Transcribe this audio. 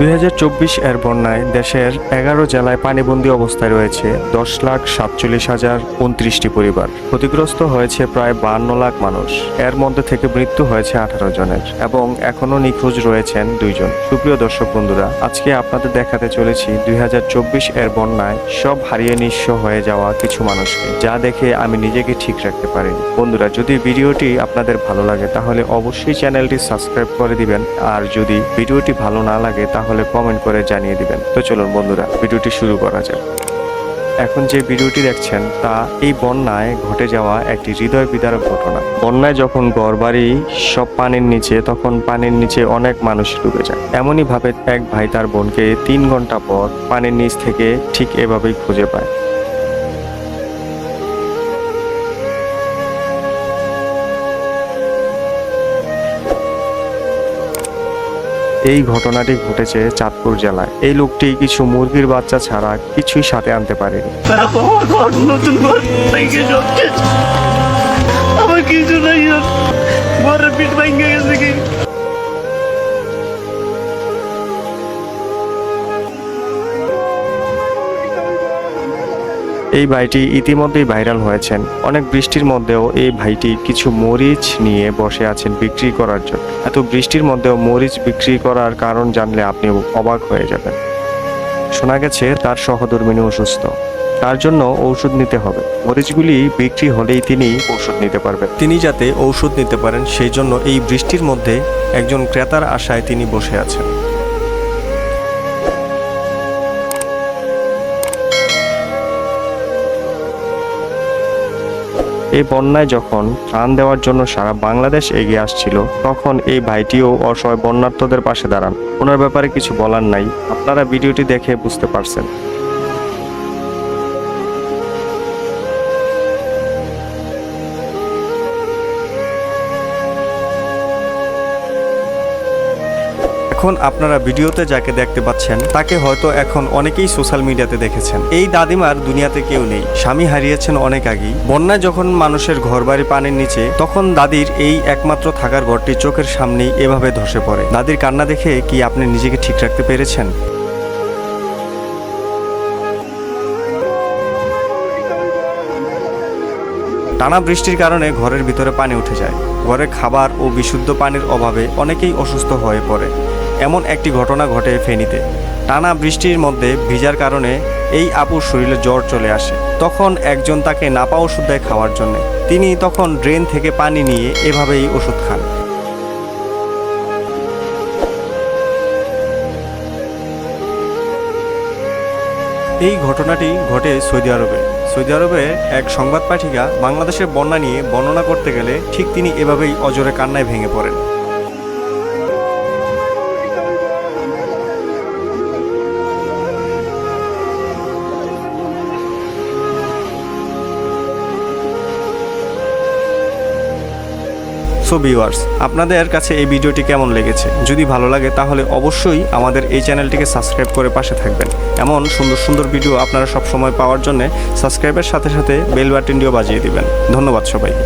দুই হাজার চব্বিশ এর বন্যায় দেশের এগারো জেলায় পানিবন্দী অবস্থায় রয়েছে দশ লাখ সাতচল্লিশ হাজার উনত্রিশটি পরিবার। ক্ষতিগ্রস্ত হয়েছে প্রায় বান্ন লাখ মানুষ। এর মধ্যে থেকে মৃত্যু হয়েছে আঠারো জনের এবং এখনও নিখোঁজ রয়েছেন দুইজন। সুপ্রিয় দর্শক বন্ধুরা, আজকে আপনাদের দেখাতে চলেছি দুই হাজার চব্বিশ এর বন্যায় সব হারিয়ে নিঃস্ব হয়ে যাওয়া কিছু মানুষকে, যা দেখে আমি নিজেকে ঠিক রাখতে পারিনি। বন্ধুরা, যদি ভিডিওটি আপনাদের ভালো লাগে, তাহলে অবশ্যই চ্যানেলটি সাবস্ক্রাইব করে দিবেন। আর যদি ভিডিওটি ভালো না লাগে, তাহলে কমেন্ট করে জানিয়ে দিবেন। তো চলুন বন্ধুরা, ভিডিওটি শুরু করা যাক। এখন যে ভিডিওটি দেখছেন, তা এই বন্যায় ঘটে যাওয়া একটি হৃদয় বিদারক ঘটনা। বন্যায় যখন গড়বাড়ি সব পানির নিচে, তখন পানির নিচে অনেক মানুষ ডুবে যায়। এমনই ভাবে এক ভাই তার বোনকে তিন ঘণ্টা পর পানির নিচ থেকে ঠিক এভাবেই খুঁজে পায়। এই ঘটনাটি ঘটেছে চাঁদপুর জেলায়। এই লোকটি কিছু মুরগির বাচ্চা ছাড়া কিছুই সাথে আনতে পারেনি। এই ভাইটি ইতিমধ্যেই ভাইরাল হয়েছেন। অনেক বৃষ্টির মধ্যেও এই ভাইটি কিছু মরিচ নিয়ে বসে আছেন বিক্রি করার জন্য। এত বৃষ্টির মধ্যেও মরিচ বিক্রি করার কারণ জানলে আপনি অবাক হয়ে যাবেন। শোনা গেছে তার সহধর্মিনী অসুস্থ। তার জন্য ঔষধ নিতে হবে। মরিচগুলি বিক্রি হলেই তিনি ঔষধ নিতে পারবেন। তিনি যাতে ঔষধ নিতে পারেন, সেই জন্য এই বৃষ্টির মধ্যে একজন ক্রেতার আশায় তিনি বসে আছেন। এই বন্যায় যখন ত্রাণ দেওয়ার জন্য সারা বাংলাদেশ এগিয়ে আসছিল, তখন এই ভাইটিও অসহায় বন্যার্থদের পাশে দাঁড়ান। ওনার ব্যাপারে কিছু বলার নাই। আপনারা ভিডিওটি দেখে বুঝতে পারছেন। এখন আপনারা ভিডিওতে যাকে দেখতে পাচ্ছেন, তাকে হয়তো এখন অনেকেই সোশ্যাল মিডিয়াতে দেখেছেন। এই দাদিমার দুনিয়াতে কেউ নেই। স্বামী হারিয়েছেন অনেক আগেই। বন্যায় যখন মানুষের ঘরবাড়ি পানির নিচে, তখন দাদির এই একমাত্র থাকার ঘরটি চোখের সামনেই এভাবে ধসে পড়ে। দাদির কান্না দেখে কি আপনি নিজেকে ঠিক রাখতে পেরেছেন? টানা বৃষ্টির কারণে ঘরের ভিতরে পানি উঠে যায়। ঘরে খাবার ও বিশুদ্ধ পানির অভাবে অনেকেই অসুস্থ হয়ে পড়ে। এমন একটি ঘটনা ঘটে ফেনীতে। টানা বৃষ্টির মধ্যে ভিজার কারণে এই আপুর শরীরে জ্বর চলে আসে। তখন একজন তাকে নাপা ওষুধ দেয় খাওয়ার জন্য। তিনি তখন ড্রেন থেকে পানি নিয়ে এভাবেই ওষুধ খান। এই ঘটনাটি ঘটে সৌদি আরবে। সৌদি আরবে এক সংবাদ পাঠিকা বাংলাদেশের বন্যা নিয়ে বর্ণনা করতে গেলে ঠিক তিনি এভাবেই অজরে কান্নায় ভেঙে পড়েন। সো ভিউয়ার্স আপনাদের কাছে এই ভিডিওটি কেমন লেগেছে? যদি ভালো লাগে, তাহলে অবশ্যই আমাদের এই চ্যানেলটিকে সাবস্ক্রাইব করে পাশে থাকবেন। এমন সুন্দর সুন্দর ভিডিও আপনারা সব সময় পাওয়ার জন্য সাবস্ক্রাইবের সাথে সাথে বেল বাটনটিও বাজিয়ে দিবেন। ধন্যবাদ সবাইকে।